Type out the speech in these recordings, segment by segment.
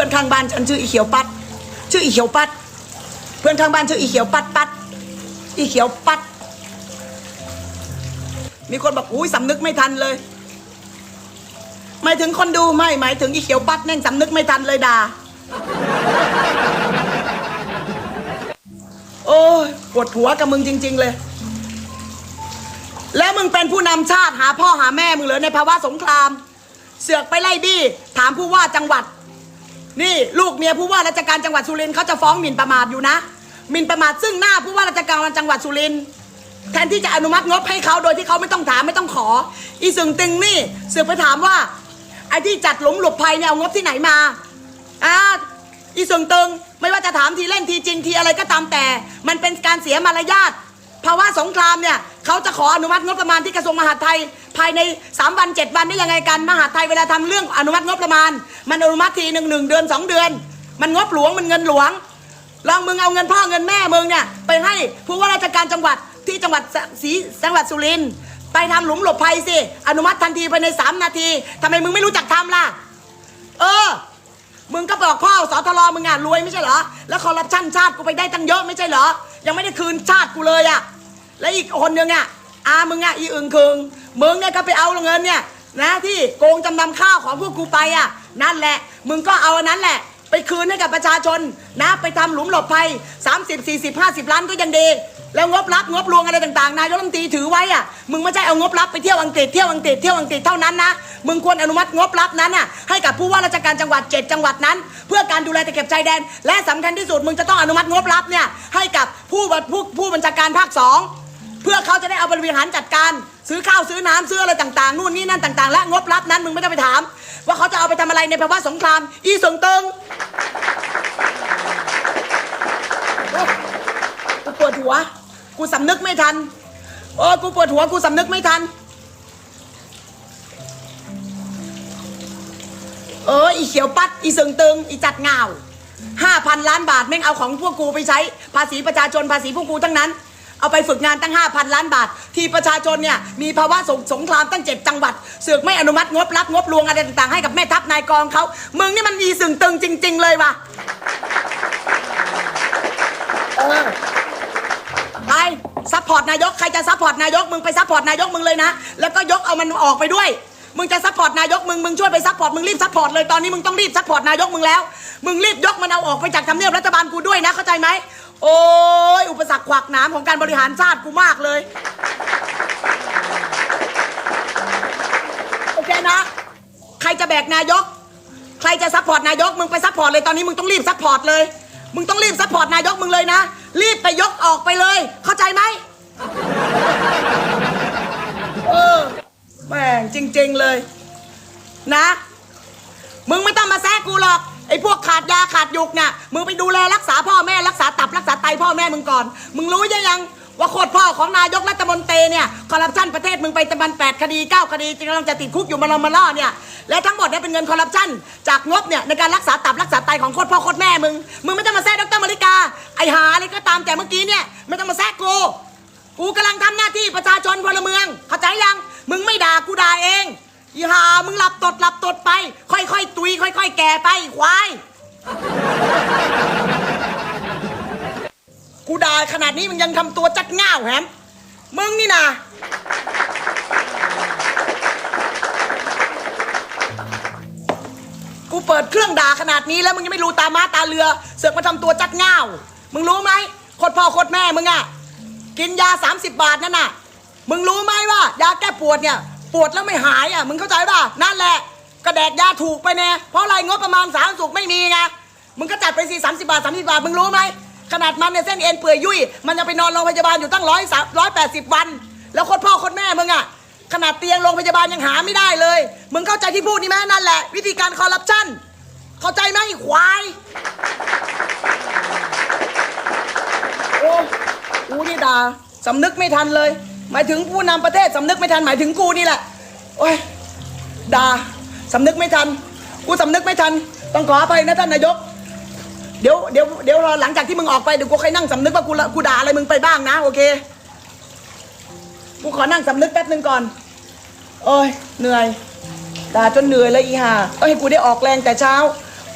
พื่อนข้างบ้านฉันชื่ออีเขียวปัด ชื่ออีเขียวปัด เพื่อนข้างบ้านชื่ออีเขียวปัดปัด อีเขียวปัด มีคนบอกอุ้ยสำนึกไม่ทันเลยหมายถึงคนดูไม่หมายถึงอีเขียวปัดแน่งสำนึกไม่ทันเลยด่าโอ้ยปวดหัวกับมึงจริง ๆ เลย แล้วมึงเป็นผู้นำชาติหาพ่อหาแม่มึงเหรอในภาวะสงคราม เสือกไปไล่บี้ ถามผู้ว่าจังหวัด นี่ลูกเมียผู้ว่าราชการจังหวัดสุรินทร์เขาจะฟ้องหมิ่นประมาทอยู่นะหมิ่นประมาทซึ่งหน้าผู้ว่าราชการจังหวัดสุรินทร์แทนที่จะอนุมัติงบให้เขาโดยที่เขาไม่ต้องถามไม่ต้องขอ อีสึงตึงนี่สือกไปถามว่าไอ้ที่จัดหลุมหลบภัยเนี่ยเอางบที่ไหนมาอ่าอีสึงตึงไม่ว่าจะถามทีเล่นทีจริงทีอะไรก็ตามแต่ มันเป็นการเสียมารยาท ภาวะสงครามเนี่ยเขาจะขออนุมัติงบประมาณที่กระทรวงมหาดไทย ภายใน 3 วัน 7 วันได้ยังไงกันมหาดไทยเวลาทำเรื่องอนุมัติงบประมาณ มันอนุมัติทีหนึ่งหนึ่งเดือนสองเดือน มันงบหลวงมันเงินหลวงลองมึงเอาเงินพ่อเงินแม่มึงเนี่ยไปให้ผู้ว่าราชการจังหวัดที่จังหวัดศรีจังหวัดสุรินทร์ไปทำหลุมหลบภัยสิอนุมัติทันทีภายในสามนาทีทำไมมึงไม่รู้จักทำล่ะ เออ มึงก็บอกพ่อสอทรมึงอะรวยไม่ใช่เหรอแล้วคอร์รัปชันชาติกูไปได้ตั้งเยอะไม่ใช่เหรอยังไม่ได้คืนชาติกูเลยอะ และอีกคนนึงอะอามึงอะอีอึงคึงมึงเนี่ยก็ไปเอาเงินเนี่ยนะที่โกงจำนำข้าวของพวกกูไปอะนั่นแหละ มึงก็เอาอันนั้นแหละ ไปคืนให้กับประชาชนนะไปทำหลุมหลบภัย 30 40 50 ล้านก็ยังดี แล้วงบรับงบลวงอะไรต่างๆนายกรัฐมนตรีถือไว้อะมึงไม่ใช่เอางบรับไปเที่ยวอังกฤษเที่ยวอังกฤษเที่ยวอังกฤษเท่านั้นนะมึงควรอนุมัติงบรับนั้นอะให้กับผู้ว่าราชการจังหวัด 7 จังหวัดนั้น เพื่อการดูแลตะเข็บชายแดน และสำคัญที่สุดมึงจะต้องอนุมัติงบรับเนี่ยให้กับผู้ผู้ผู้บัญชาการภาคสอง เพื่อเขาจะได้เอาบริหารจัดการ ซื้อข้าวซื้อน้ำซื้ออะไรต่างๆนู่นนี่นั่นต่างๆ และงบรับนั้นมึงไม่ต้องไปถาม ว่าเขาจะเอาไปทำอะไรในภาวะสงคราม อีสงเติงกูปวดหัว กูสำนึกไม่ทันโอ้กูปวดหัวกูสำนึกไม่ทันเอออีเขียวปัดอีเสิงตึงอีจัดเงาห้าพันล้านบาทแม่งเอาของพวกกูไปใช้ ภาษีประชาชนภาษีพวกกูทั้งนั้น เอาไปฝึกงานตั้งห้าพันล้านบาท ที่ประชาชนเนี่ยมีภาวะสงสงครามตั้งเจ็ดจังหวัดเสือกไม่อนุมัติงบรับงบลวงอะไรต่างๆให้กับแม่ทัพนายกองเขามึงนี่มันอีสึงตึงจริง ๆ เลยว่ะเออไปซัพพอร์ตนายกใครจะซัพพอร์ตนายกมึงไปซัพพอร์ตนายกมึงเลยนะแล้วก็ยกเอามันออกไปด้วยมึงจะซัพพอร์ตนายกมึงมึงช่วยไปซัพพอร์ตมึงรีบซัพพอร์ตเลยตอนนี้มึงต้องรีบซัพพอร์ตนายกมึงแล้ว มึงรีบยกมันเอาออกไปจากทำเนียบรัฐบาลกูด้วยนะเข้าใจไหม โอ้ยอุปสรรคขวากหนามของการบริหารชาติกูมากเลย โอเคนะ ใครจะแบกนายก ใครจะซัพพอร์ตนายก มึงไปซัพพอร์ตเลยตอนนี้มึงต้องรีบซัพพอร์ตเลย มึงต้องรีบซัพพอร์ตนายกมึงเลยนะ รีบไปยกออกไปเลย เข้าใจไหมเออแม่งจริง ๆเลย นะ มึงไม่ต้องมาแซะกูหรอกไอ้พวกขาดยาขาดยุกเนี่ยมึงไปดูแลรักษาพ่อแม่รักษาตับรักษา ไตพ่อแม่มึงก่อน มึงรู้ยังยังว่าโคตรพ่อของนายกรัฐมนตรีเนี่ยคอร์รัปชันประเทศมึงไปตะบันแปดคดีเก้าคดีกำลังจะติดคุกอยู่มาลอมาล่อเนี่ยและทั้งหมดเนี่ยเป็นเงินคอร์รัปชันจากงบเนี่ยในการรักษาตับรักษาไตของโคตรพ่อโคตรแม่มึงมึงไม่ต้องมาแซะดรมาริกาไอหาอะไรก็ตามแต่เมื่อกี้เนี่ยไม่ต้องมาแซะกูกูกำลังทำหน้าที่ประชาชนพลเมืองเข้าใจยังมึงไม่ด่ากูด่าเองอีหามึงหลับตดหลับตดไป ค่อยๆตุยค่อย ๆ แก่ไปควาย กู ด่าขนาดนี้มึงยังทำตัวจัดง่าวแฮมมึงนี่นะกูเปิดเครื่องด่าขนาดนี้แล้วมึงยังไม่รู้ตามาตาเรือ เสือกมาทำตัวจัดง่าวมึงรู้ไหมโคตรพ่อโคตรแม่มึงอะกินยา 30 บาทนั่นน่ะ มึงรู้ไหมว่ายาแก้ปวดเนี่ย ปวดแล้วไม่หายอะมึงเข้าใจป่ะนั่นแหละก็แดกยาถูกไปแน่เพราะอะไรงบประมาณสาธารณสุขไม่มีไงมึงก็จัดไปสิสามสิบาทสามสิบาทมึงรู้ไหม ขนาดมันเนี่ยเส้นเอ็นเปื่อยยุ่ยมันจะไปนอนโรงพยาบาลอยู่ตั้งร้อยสามร้อยแปดสิบวัน แล้วคตรพ่อคตรแม่มึงอะขนาดเตียงโรงพยาบาลยังหาไม่ได้เลย มึงเข้าใจที่พูดนี่ไหมนั่นแหละ วิธีการคอร์รัปชันเข้าใจไหมไอ้ควายโอ้กูนี่ด่าสำนึกไม่ทันเลย หมายถึงผู้นำประเทศสำนึกไม่ทันหมายถึงกูนี่แหละโอ้ยด่าสำนึกไม่ทัน กูสำนึกไม่ทัน ต้องขออภัยนะท่านนายก เดี๋ยวเดี๋ยวเดี๋ยวรอหลังจากที่มึงออกไปเดี๋ยวกูค่อยนั่งสำนึกว่ากูกูด่าอะไรมึงไปบ้างนะ โอเคกูขอนั่งสำนึกแป๊บนึงก่อนโอ้ยเหนื่อยด่าจนเหนื่อยเลยอีห่าก็ให้กูได้ออกแรงแต่เช้า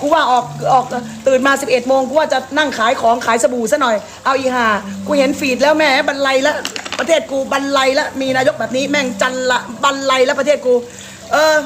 กูว่าออกออกตื่นมา 11โมงกูว่าจะนั่งขายของขายสบู่ซะหน่อย เอาอีห่ากูเห็นฟีดแล้วแม่บันไลแล้วประเทศกูบันไลแล้วมีนายกแบบนี้แม่งจันละบันไลแล้วประเทศกู เออ